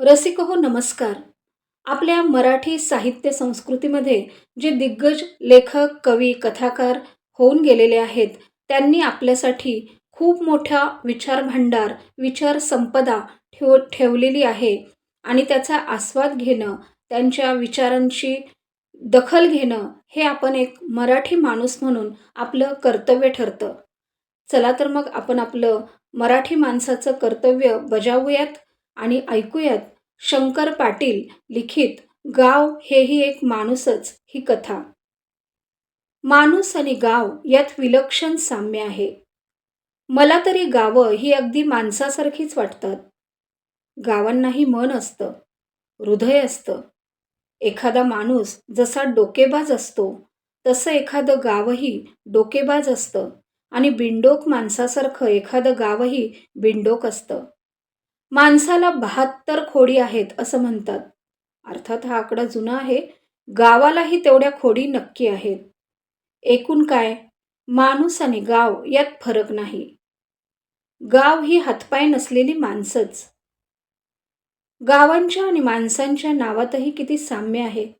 रसिक हो नमस्कार. आपल्या मराठी साहित्य संस्कृतीमध्ये जे दिग्गज लेखक कवी कथाकार होऊन गेलेले आहेत त्यांनी आपल्यासाठी खूप मोठा विचार भांडार विचार संपदा ठेव ठेवलेली आहे आणि त्याचा आस्वाद घेणं त्यांच्या विचारांची दखल घेणं हे आपण एक मराठी माणूस म्हणून आपलं कर्तव्य ठरतं. चला तर मग आपण आपलं मराठी माणसाचं कर्तव्य बजावूयात. आणि ऐकूयात शंकर पाटील लिखित गाव हेही एक माणूसच ही कथा. माणूस आणि गाव यात विलक्षण साम्य आहे. मला तरी गावं ही अगदी माणसासारखीच वाटतात. गावांनाही मन असतं हृदय असतं. एखादा माणूस जसा डोकेबाज असतो तसं एखादं गावही डोकेबाज असतं आणि बिंडोक माणसासारखं एखादं गावही बिंडोक असतं. माणसाला बहात्तर खोडी आहेत असं म्हणतात. अर्थात हा आकडा जुना आहे. गावालाही तेवढ्या खोडी नक्की आहेत. एकूण काय? माणूस आणि गाव यात फरक नाही. गाव ही हातपाय नसलेली माणसंच. गावांच्या आणि माणसांच्या नावातही किती साम्य आहे?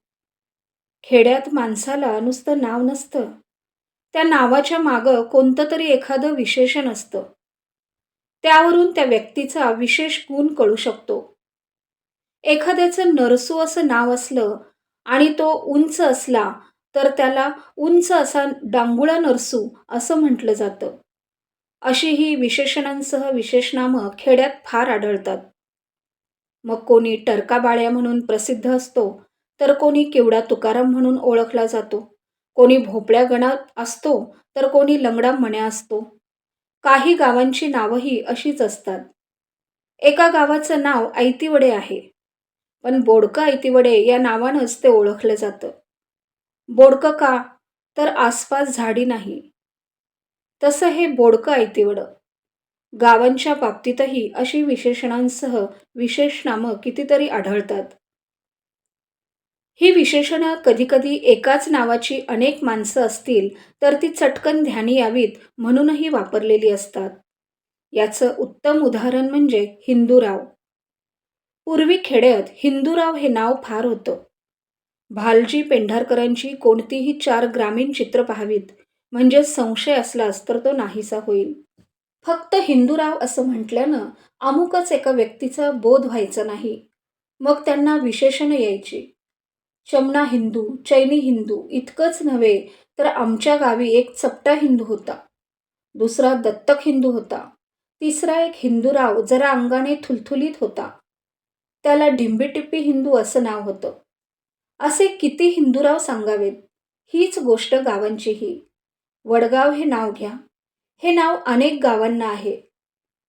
खेड्यात माणसाला नुसतं नाव नसतं. त्या नावाच्या मागं कोणतं तरी एखादं विशेषण असतं. त्यावरून त्या व्यक्तीचा विशेष गुण कळू शकतो. एखाद्याचं नरसू असं नाव असलं आणि तो उंच असला तर त्याला उंच असा डांगुळा नरसू असं म्हटलं जातं. अशी ही विशेषणांसह विशेषनामं खेड्यात फार आढळतात. मग कोणी टरकाबाळ्या म्हणून प्रसिद्ध असतो तर कोणी केवडा तुकाराम म्हणून ओळखला जातो. कोणी भोपळ्या गणात असतो तर कोणी लंगडा मण्या असतो. काही गावांची नावंही अशीच असतात. एका गावाचं नाव ऐतिवडे आहे. पण बोडकं ऐतिवडे या नावानंच ते ओळखलं जातं. बोडकं का? तर आसपास झाडी नाही. तसं हे बोडकं ऐतिवडं गावांच्या बाबतीतही अशी विशेषणांसह विशेष नामं कितीतरी आढळतात. ही विशेषणं कधीकधी एकाच नावाची अनेक माणसं असतील तर ती चटकन ध्यानी यावीत म्हणूनही वापरलेली असतात. याचं उत्तम उदाहरण म्हणजे हिंदूराव. पूर्वी खेड्यात हिंदूराव हे नाव फार होतं. भालजी पेंढारकरांची कोणतीही चार ग्रामीण चित्र पाहावीत म्हणजे संशय असलास तर तो नाहीसा होईल. फक्त हिंदूराव असं म्हटल्यानं अमुकच एका व्यक्तीचा बोध व्हायचा नाही. मग त्यांना विशेषणं यायची. शमना हिंदू चैनी हिंदू इतकंच नव्हे तर आमच्या गावी एक चपटा हिंदू होता. दुसरा दत्तक हिंदू होता. तिसरा एक हिंदूराव जरा अंगाने थुलथुलीत होता. त्याला ढिंबीटिप्पी हिंदू असं नाव होतं. असे किती हिंदूराव सांगावेत? हीच गोष्ट गावांचीही. वडगाव हे नाव घ्या. हे नाव अनेक गावांना आहे.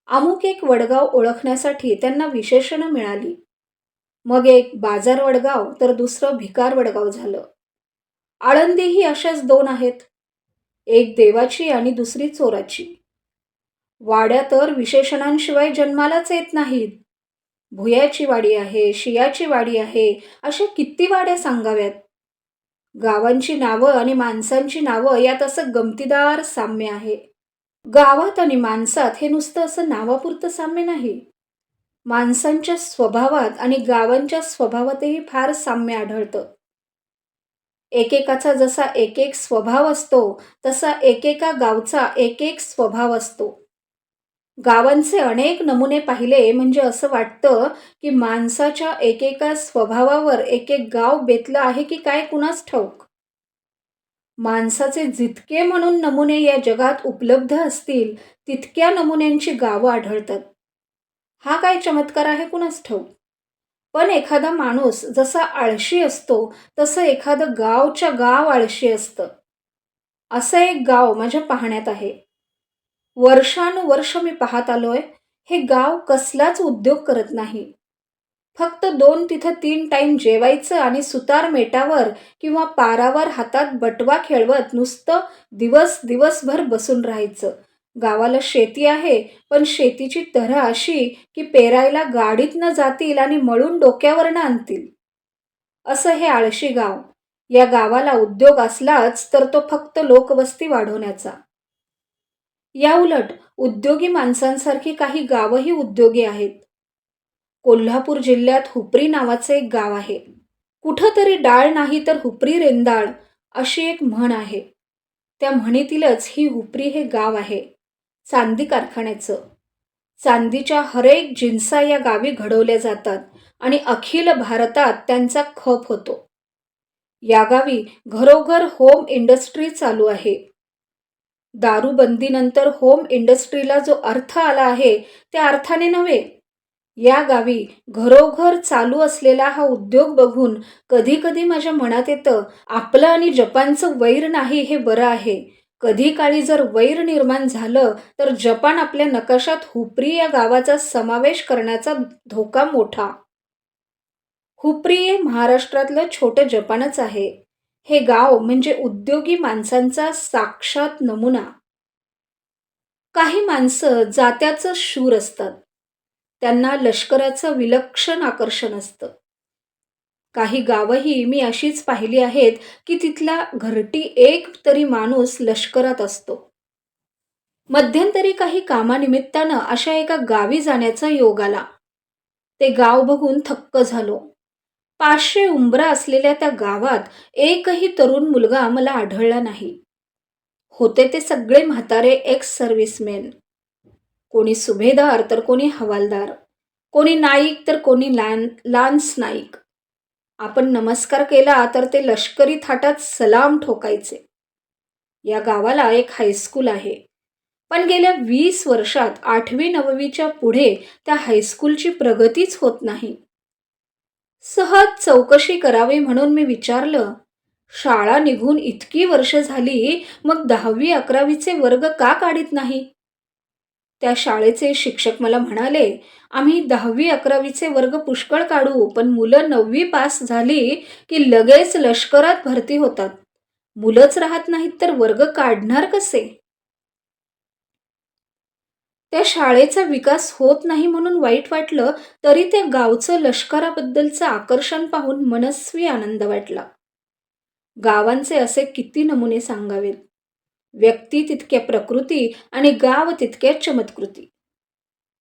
अमुक एक वडगाव ओळखण्यासाठी त्यांना विशेषणं मिळाली. मग एक बाजार वडगाव तर दुसरं भिकार वडगाव झालं. आळंदीही अशाच दोन आहेत. एक देवाची आणि दुसरी चोराची. वाड्या तर विशेषणांशिवाय जन्मालाच येत नाहीत. भुयाची वाडी आहे शियाची वाडी आहे अशा किती वाड्या सांगाव्यात? गावांची नावं आणि माणसांची नावं यात असं गमतीदार साम्य आहे. गावात आणि माणसात हे नुसतं असं नावापुरतं साम्य नाही. माणसांच्या स्वभावात आणि गावांच्या स्वभावातही फार साम्य आढळतं. एकेकाचा जसा एक एक स्वभाव असतो तसा एकेका गावचा एक एक स्वभाव असतो. गावांचे अनेक नमुने पाहिले म्हणजे असं वाटतं की माणसाच्या एकेका स्वभावावर एक एक गाव बेतलं आहे की काय कुणाच ठाऊक? माणसाचे जितके म्हणून नमुने या जगात उपलब्ध असतील तितक्या नमुन्यांची गावं आढळतात. हा काय चमत्कार आहे कुणास ठाऊक? पण एखादा माणूस जसा आळशी असतो तसं एखादं गावच्या गाव आळशी असतं. असं एक गाव माझ्या पाहण्यात आहे. वर्षानुवर्ष मी पाहत आलोय हे गाव कसलाच उद्योग करत नाही. फक्त दोन तिथं तीन टाईम जेवायचं आणि सुतार मेटावर किंवा पारावर हातात बटवा खेळवत नुसतं दिवस दिवसभर बसून राहायचं. गावाला शेती आहे पण शेतीची तऱ्हा अशी की पेरायला गाडीत न जातील आणि मळून डोक्यावरनं आणतील. असं हे आळशी गाव. या गावाला उद्योग असलाच तर तो फक्त लोकवस्ती वाढवण्याचा. या उलट उद्योगी माणसांसारखी काही गावही उद्योगी आहेत. कोल्हापूर जिल्ह्यात हुपरी नावाचं एक गाव आहे. कुठंतरी डाळ नाही तर हुपरी रेंदाळ अशी एक म्हण आहे. त्या म्हणीतीलच ही हुपरी हे गाव आहे. चांदी कारखान्याचं. चांदीच्या हरेक जिन्सा या गावी घडवल्या जातात आणि अखिल भारतात त्यांचा खप होतो. या गावी घरोघर होम इंडस्ट्री चालू आहे. दारूबंदीनंतर होम इंडस्ट्रीला जो अर्थ आला आहे त्या अर्थाने नव्हे. या गावी घरोघर चालू असलेला हा उद्योग बघून कधी कधी माझ्या मनात येतं आपलं आणि जपानचं वैर नाही हे बरं आहे. कधी काळी जर वैर निर्माण झालं तर जपान आपल्या नकाशात हुपरी या गावाचा समावेश करण्याचा धोका मोठा. हुपरी हे महाराष्ट्रातलं छोटं जपानच आहे. हे गाव म्हणजे उद्योगी माणसांचा साक्षात नमुना. काही माणसं जात्याचं शूर असतात. त्यांना लष्कराचं विलक्षण आकर्षण असतं. काही गावंही मी अशीच पाहिली आहेत की तिथला घरटी एक तरी माणूस लष्करात असतो. मध्यंतरी काही कामानिमित्तानं अशा एका गावी जाण्याचा योग आला. ते गाव बघून थक्क झालो. पाचशे उंबरा असलेल्या त्या गावात एकही तरुण मुलगा मला आढळला नाही. होते ते सगळे म्हातारे एक्स सर्व्हिसमेन कोणी सुभेदार तर कोणी हवालदार. कोणी नाईक तर कोणी लॅन लान्स नाईक. आपण नमस्कार केला तर ते लष्करी थाटात सलाम ठोकायचे. या गावाला एक हायस्कूल आहे. पण गेल्या वीस वर्षात आठवी नववीच्या पुढे त्या हायस्कूलची प्रगतीच होत नाही. सहज चौकशी करावी म्हणून मी विचारलं शाळा निघून इतकी वर्ष झाली मग दहावी अकरावीचे वर्ग का काढीत नाही? त्या शाळेचे शिक्षक मला म्हणाले आम्ही दहावी अकरावीचे वर्ग पुष्कळ काढू पण मुलं नववी पास झाली की लगेच लष्करात भरती होतात. मुलंच राहत नाहीत तर वर्ग काढणार कसे? त्या शाळेचा विकास होत नाही म्हणून वाईट वाटलं तरी त्या गावचं लष्कराबद्दलचं आकर्षण पाहून मनस्वी आनंद वाटला. गावांचे असे किती नमुने सांगावेत. व्यक्ती तितक्या प्रकृती आणि गाव तितक्या चमत्कृती.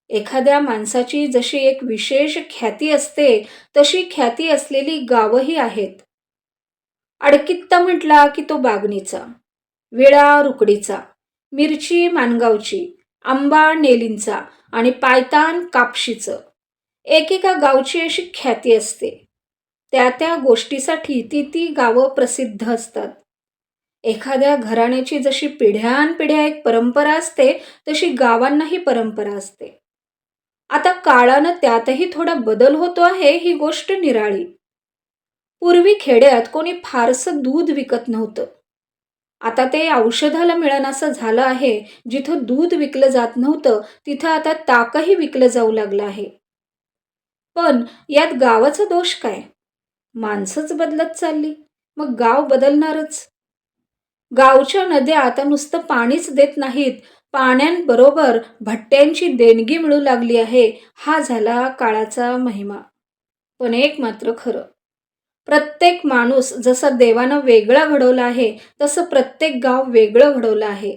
एखाद्या माणसाची जशी एक विशेष ख्याती असते तशी ख्याती असलेली गावही आहेत. अडकित्ता म्हटला की तो बागणीचा विळा रुकडीचा मिरची मानगावची आंबा नेलींचा आणि पायतान कापशीचं एकेका गावची अशी ख्याती असते. त्या त्या गोष्टीसाठी ती ती गावं प्रसिद्ध असतात. एखाद्या घराण्याची जशी पिढ्यानपिढ्या एक परंपरा असते तशी गावांनाही परंपरा असते. आता काळानं त्यातही थोडा बदल होतो आहे ही गोष्ट निराळी. पूर्वी खेड्यात कोणी फारसं दूध विकत नव्हतं. आता ते औषधाला मिळणासं झालं आहे जिथं दूध विकलं जात नव्हतं तिथं आता ताकही विकलं जाऊ लागलं आहे. पण यात गावाचा दोष काय? माणसंच बदलत चालली. मग गाव बदलणारच. गावच्या नद्या आता नुसतं पाणीच देत नाहीत. पाण्यांबरोबर भट्ट्यांची देणगी मिळू लागली आहे. हा झाला काळाचा महिमा. पण एक मात्र खरं. प्रत्येक माणूस जसा देवानं वेगळा घडवला आहे तसं प्रत्येक गाव वेगळं घडवलं आहे.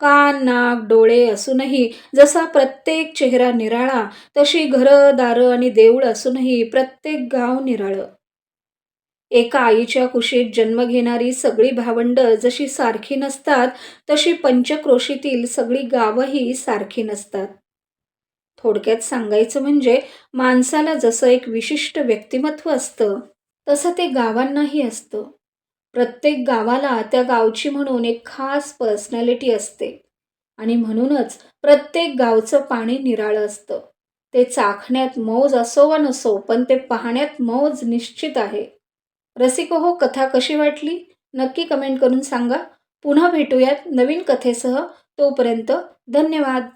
कान नाक डोळे असूनही जसा प्रत्येक चेहरा निराळा तशी घरं दारं आणि देऊळ असूनही प्रत्येक गाव निराळं. एका आईच्या कुशीत जन्म घेणारी सगळी भावंड जशी सारखी नसतात तशी पंचक्रोशीतील सगळी गावंही सारखी नसतात. थोडक्यात सांगायचं म्हणजे माणसाला जसं एक विशिष्ट व्यक्तिमत्व असतं तसं ते गावांनाही असतं. प्रत्येक गावाला त्या गावची म्हणून एक खास पर्सनॅलिटी असते. आणि म्हणूनच प्रत्येक गावचं पाणी निराळं असतं. ते चाखण्यात मौज असो वा नसो पण ते पाहण्यात मौज निश्चित आहे. रसिको हो कथा कशी वाटली? नक्की कमेंट करून सांगा. पुन्हा भेटूयात नवीन कथेसह. तोपर्यंत धन्यवाद.